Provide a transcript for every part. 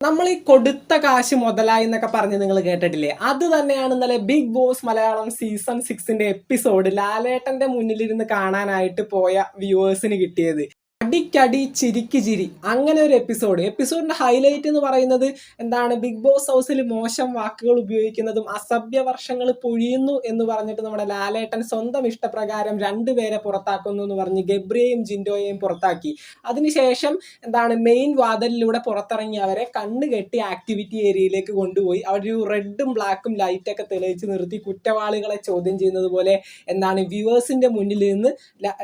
നമ്മൾ ഈ കൊടുത്ത കാശ് മുതലായി എന്നൊക്കെ പറഞ്ഞ് നിങ്ങൾ കേട്ടിട്ടില്ലേ? അത് തന്നെയാണ് ഇന്നലെ ബിഗ് ബോസ് മലയാളം സീസൺ സിക്സിന്റെ എപ്പിസോഡ് ലാലേട്ടന്റെ മുന്നിലിരുന്ന് കാണാനായിട്ട് പോയ വ്യൂവേഴ്സിന് കിട്ടിയത്. അടിക്കടി ചിരിക്ക് ചിരി. അങ്ങനെ ഒരു എപ്പിസോഡ് എപ്പിസോഡിന്റെ ഹൈലൈറ്റ് എന്ന് പറയുന്നത് എന്താണ്? ബിഗ് ബോസ് ഹൗസിൽ മോശം വാക്കുകൾ ഉപയോഗിക്കുന്നതും അസഭ്യ വർഷങ്ങൾ പൊഴിയുന്നു എന്ന് പറഞ്ഞിട്ട് നമ്മുടെ ലാലേട്ടൻ സ്വന്തം ഇഷ്ടപ്രകാരം രണ്ടുപേരെ പുറത്താക്കുന്നു എന്ന് പറഞ്ഞ് ഗബ്രിയെയും ജിൻഡോയെയും പുറത്താക്കി. അതിനുശേഷം എന്താണ്? മെയിൻ വാതിലിലൂടെ പുറത്തിറങ്ങി അവരെ കണ്ണ് കെട്ടി ആക്ടിവിറ്റി ഏരിയയിലേക്ക് കൊണ്ടുപോയി. അവർ റെഡും ബ്ലാക്കും ലൈറ്റൊക്കെ തെളിയിച്ച് നിർത്തി കുറ്റവാളികളെ ചോദ്യം ചെയ്യുന്നത് പോലെ എന്താണ്? വ്യൂവേഴ്സിന്റെ മുന്നിൽ നിന്ന്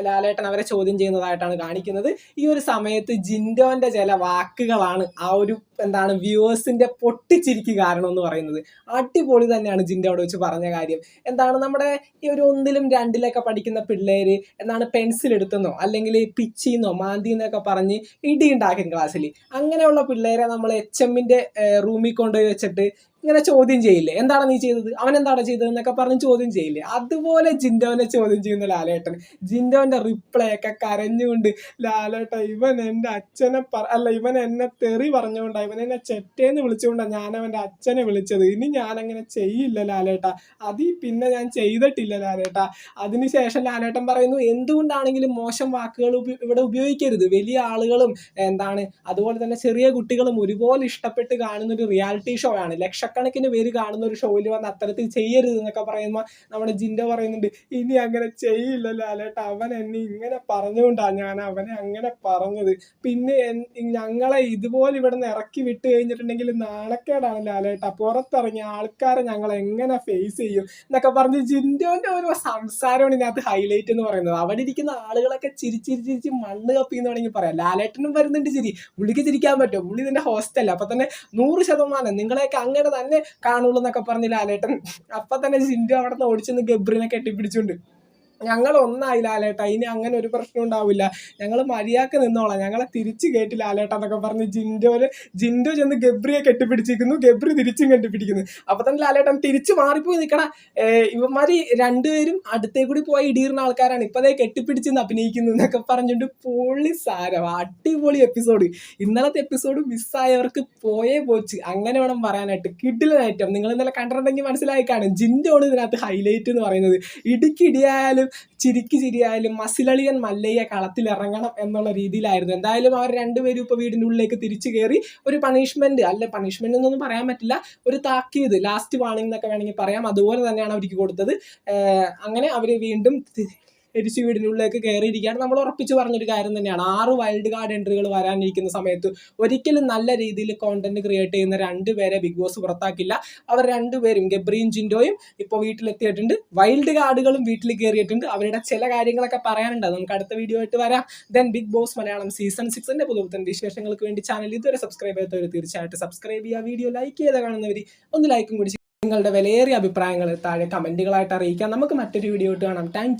ലാലേട്ടൻ അവരെ ചോദ്യം ചെയ്യുന്നതായിട്ടാണ് കാണിക്കുന്നത്. ഈ ഒരു സമയത്ത് ജിൻഡോന്റെ ചില വാക്കുകളാണ് ആ ഒരു എന്താണ് വ്യൂവേഴ്സിന്റെ പൊട്ടിച്ചിരിക്ക് കാരണം എന്ന് പറയുന്നത്. അടിപൊളി തന്നെയാണ് ജിൻഡോ അവിടെ വെച്ച് പറഞ്ഞ കാര്യം. എന്താണ് നമ്മുടെ ഈ ഒരു ഒന്നിലും രണ്ടിലൊക്കെ പഠിക്കുന്ന പിള്ളേര് എന്താണ് പെൻസിൽ എടുത്തെന്നോ അല്ലെങ്കിൽ പിച്ചിന്നോ മാന്തിന്നൊക്കെ പറഞ്ഞ് ഇടി ഉണ്ടാക്കും ക്ലാസ്സിൽ അങ്ങനെയുള്ള പിള്ളേരെ നമ്മൾ എച്ച് എമ്മിന്റെ റൂമിൽ കൊണ്ടുപോയി വെച്ചിട്ട് ഇങ്ങനെ ചോദ്യം ചെയ്യില്ലേ? എന്താണ് നീ ചെയ്തത്? അവൻ എന്താണ് ചെയ്തത് എന്നൊക്കെ പറഞ്ഞ് ചോദ്യം ചെയ്യില്ലേ? അതുപോലെ ജിൻഡോനെ ചോദ്യം ചെയ്യുന്ന ലാലേട്ടൻ. ജിൻഡോന്റെ റിപ്ലൈ ഒക്കെ കരഞ്ഞുകൊണ്ട് ലാലേട്ടൻ ഇവൻ എന്റെ അച്ഛനെ പറ അല്ല ഇവൻ എന്നെ തെറി പറഞ്ഞുകൊണ്ടാ ഇവൻ എന്നെ ചെറ്റേന്ന് വിളിച്ചുകൊണ്ടാണ് ഞാൻ അവന്റെ അച്ഛനെ വിളിച്ചത്. ഇനി ഞാൻ അങ്ങനെ ചെയ്യില്ല ലാലേട്ട. അതീ പിന്നെ ഞാൻ ചെയ്തിട്ടില്ല ലാലേട്ട. അതിനുശേഷം ലാലേട്ടൻ പറയുന്നു എന്തുകൊണ്ടാണെങ്കിലും മോശം വാക്കുകൾ ഇവിടെ ഉപയോഗിക്കരുത്. വലിയ ആളുകളും എന്താണ് അതുപോലെ തന്നെ ചെറിയ കുട്ടികളും ഒരുപോലെ ഇഷ്ടപ്പെട്ട് കാണുന്ന ഒരു റിയാലിറ്റി ഷോ ആണ് ലക്ഷക്കണക്കിന് പേര് കാണുന്ന ഒരു ഷോയിൽ വന്ന് അത്തരത്തിൽ ചെയ്യരുത് എന്നൊക്കെ പറയുമ്പോൾ നമ്മുടെ ജിൻഡോ പറയുന്നുണ്ട് ഇനി അങ്ങനെ ചെയ്യില്ലല്ലോ അലേട്ട അവൻ എന്നെ ഇങ്ങനെ പറഞ്ഞുകൊണ്ടാണ് ഞാൻ അവനെ അങ്ങനെ പറഞ്ഞത്. പിന്നെ ഞങ്ങളെ ഇതുപോലെ ഇവിടെ നിന്ന് ഇറക്കി വിട്ട് കഴിഞ്ഞിട്ടുണ്ടെങ്കിൽ നാണക്കേടാണ് ലാലേട്ട പുറത്തിറങ്ങിയ ആൾക്കാരെ ഞങ്ങൾ എങ്ങനെ ഫേസ് ചെയ്യും? എന്നൊക്കെ പറഞ്ഞ് ജിൻഡോന്റെ ഒരു സംസാരമാണ് ഇതിനകത്ത് ഹൈലൈറ്റ് എന്ന് പറയുന്നത്. അവിടെ ഇരിക്കുന്ന ആളുകളൊക്കെ ചിരിച്ചിരി ചിരിച്ച് മണ്ണ് കപ്പി എന്ന് വേണമെങ്കിൽ പറയാം. ലാലേട്ടനും വരുന്നുണ്ട് ചിരി. പുള്ളിക്ക് ചിരിക്കാൻ പറ്റും പുള്ളി ഇതിന്റെ ഹോസ്റ്റൽ അപ്പൊ തന്നെ നൂറ് ശതമാനം നിങ്ങളെയൊക്കെ അങ്ങനെ തന്നെ കാണുള്ളൂ എന്നൊക്കെ പറഞ്ഞ് ലാലേട്ടൻ. അപ്പൊ തന്നെ ജിൻഡോ അവിടെ നിന്ന് ഓടിച്ചെന്ന് ഗബ്രിനെ കെട്ടിപ്പിടിച്ചുകൊണ്ട്. ഞങ്ങൾ ഒന്നായി ലാലേട്ട ഇനി അങ്ങനെ ഒരു പ്രശ്നം ഉണ്ടാവില്ല. ഞങ്ങൾ മര്യാദയ്ക്ക് നിന്നോളാം. ഞങ്ങളെ തിരിച്ചു കേട്ടി ലാലേട്ട എന്നൊക്കെ പറഞ്ഞ് ജിൻഡോ ജിൻഡോ ചെന്ന് ഗബ്രിയെ കെട്ടിപ്പിടിച്ചിരിക്കുന്നു. ഗബ്രി തിരിച്ചും കെട്ടിപ്പിടിക്കുന്നു. അപ്പൊ തന്നെ ലാലേട്ടൻ തിരിച്ചു മാറിപ്പോയി നിൽക്കണ ഇവന്മാര് രണ്ടുപേരും അടുത്തേ കൂടി പോയി ഇടിയിരുന്ന ആൾക്കാരാണ്. ഇപ്പൊ അതേ കെട്ടിപ്പിടിച്ചെന്ന് അഭിനയിക്കുന്നു എന്നൊക്കെ പറഞ്ഞിട്ട് പൊളി സാരം അടിപൊളി എപ്പിസോഡ്. ഇന്നലത്തെ എപ്പിസോഡ് മിസ്സായവർക്ക് പോയേ പോച്ച്. അങ്ങനെ വേണം പറയാനായിട്ട്. കിഡിലൻ ഐറ്റം. നിങ്ങൾ ഇന്നലെ കണ്ടിട്ടുണ്ടെങ്കിൽ മനസ്സിലായി കാണും. ജിൻഡോണ് ഇതിനകത്ത് ഹൈലൈറ്റ് എന്ന് പറയുന്നത്. ഇടിക്ക് ചിരിക്ക് ചിരിയായാലും മസിലളിയൻ മല്ലയ്യ കളത്തിലിറങ്ങണം എന്നുള്ള രീതിയിലായിരുന്നു. എന്തായാലും അവർ രണ്ടുപേരും ഇപ്പോൾ വീടിന്റെ ഉള്ളിലേക്ക് തിരിച്ചു കയറി ഒരു പണിഷ്മെന്റ് അല്ല പണിഷ്മെന്റ് എന്നൊന്നും പറയാൻ പറ്റില്ല ഒരു താക്കീത് ലാസ്റ്റ് വാണിംഗ് എന്നൊക്കെ വേണമെങ്കിൽ പറയാം. അതുപോലെ തന്നെയാണ് അവർക്ക് കൊടുത്തത്. അങ്ങനെ അവർ വീണ്ടും തി- വീടിനുള്ളിലേക്ക് കയറിയിരിക്കുകയാണ്. നമ്മൾ ഉറപ്പിച്ച് പറഞ്ഞൊരു കാര്യം തന്നെയാണ്. ആറ് വൈൽഡ് കാർഡ് എൻട്രികൾ വരാനിരിക്കുന്ന സമയത്ത് ഒരിക്കലും നല്ല രീതിയിൽ കോണ്ടന്റ് ക്രിയേറ്റ് ചെയ്യുന്ന രണ്ടുപേരെ ബിഗ് ബോസ് പുറത്താക്കില്ല. അവർ രണ്ടുപേരും ഗബ്രീൻ ജിൻഡോയും ഇപ്പോൾ വീട്ടിലെത്തിയിട്ടുണ്ട്. വൈൽഡ് കാർഡുകളും വീട്ടിൽ കയറിയിട്ടുണ്ട്. അവരുടെ ചില കാര്യങ്ങളൊക്കെ പറയാനുണ്ട്. നമുക്ക് അടുത്ത വീഡിയോ ആയിട്ട് വരാം. Then Bigg Boss Malayalam season സിക്സിന്റെ പുതുപുത്തൻ വിശേഷങ്ങൾക്ക് വേണ്ടി ചാനൽ ഇതുവരെ സബ്സ്ക്രൈബ് ചെയ്യാത്തവർ തീർച്ചയായിട്ടും സബ്സ്ക്രൈബ് ചെയ്യുക. വീഡിയോ ലൈക്ക് ചെയ്ത് കാണുന്നവർ ഒന്ന് ലൈക്കും കൂടി നിങ്ങളുടെ വിലയേറിയ അഭിപ്രായങ്ങൾ താഴെ കമന്റുകളായിട്ട് അറിയിക്കാം നമുക്ക് മറ്റൊരു വീഡിയോ ഇട്ട് കാണാം. താങ്ക്